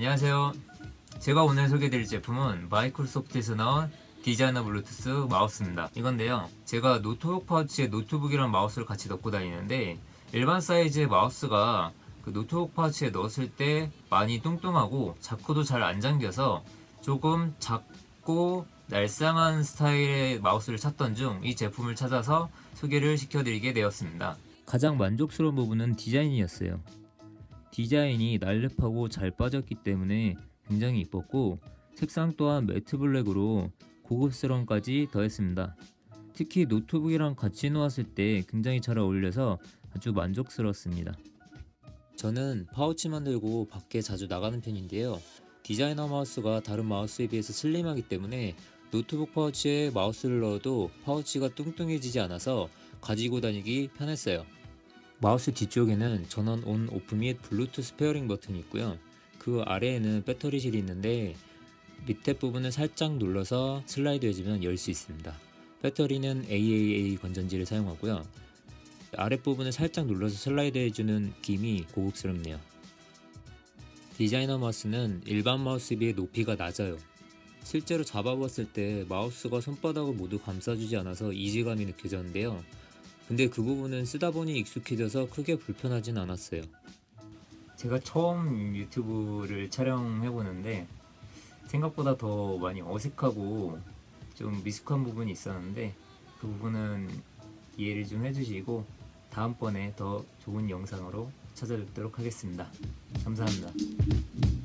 안녕하세요. 제가 오늘 소개해드릴 제품은 마이크로소프트에서 나온 디자이너 블루투스 마우스입니다. 이건데요. 제가 노트북 파우치에 노트북이랑 마우스를 같이 넣고 다니는데 일반 사이즈의 마우스가 그 노트북 파우치에 넣었을 때 많이 뚱뚱하고 자크도 잘 안 잠겨서 조금 작고 날쌍한 스타일의 마우스를 찾던 중 이 제품을 찾아서 소개를 시켜드리게 되었습니다. 가장 만족스러운 부분은 디자인이었어요. 디자인이 날렵하고 잘 빠졌기 때문에 굉장히 이뻤고 색상 또한 매트 블랙으로 고급스러움까지 더했습니다. 특히 노트북이랑 같이 놓았을 때 굉장히 잘 어울려서 아주 만족스러웠습니다. 저는 파우치 만 들고 밖에 자주 나가는 편인데요. 디자이너 마우스가 다른 마우스에 비해서 슬림하기 때문에 노트북 파우치에 마우스를 넣어도 파우치가 뚱뚱해지지 않아서 가지고 다니기 편했어요. 마우스 뒤쪽에는 전원 온 오프 및 블루투스 페어링 버튼이 있고요. 그 아래에는 배터리실이 있는데 밑에 부분을 살짝 눌러서 슬라이드 해주면 열 수 있습니다. 배터리는 AAA 건전지를 사용하고요. 아랫부분을 살짝 눌러서 슬라이드 해주는 김이 고급스럽네요. 디자이너 마우스는 일반 마우스에 비해 높이가 낮아요. 실제로 잡아봤을 때 마우스가 손바닥을 모두 감싸주지 않아서 이질감이 느껴졌는데요. 근데 그 부분은 쓰다 보니 익숙해져서 크게 불편하진 않았어요. 제가 처음 유튜브를 촬영해보는데 생각보다 더 많이 어색하고 좀 미숙한 부분이 있었는데 그 부분은 이해를 좀 해주시고 다음번에 더 좋은 영상으로 찾아뵙도록 하겠습니다. 감사합니다.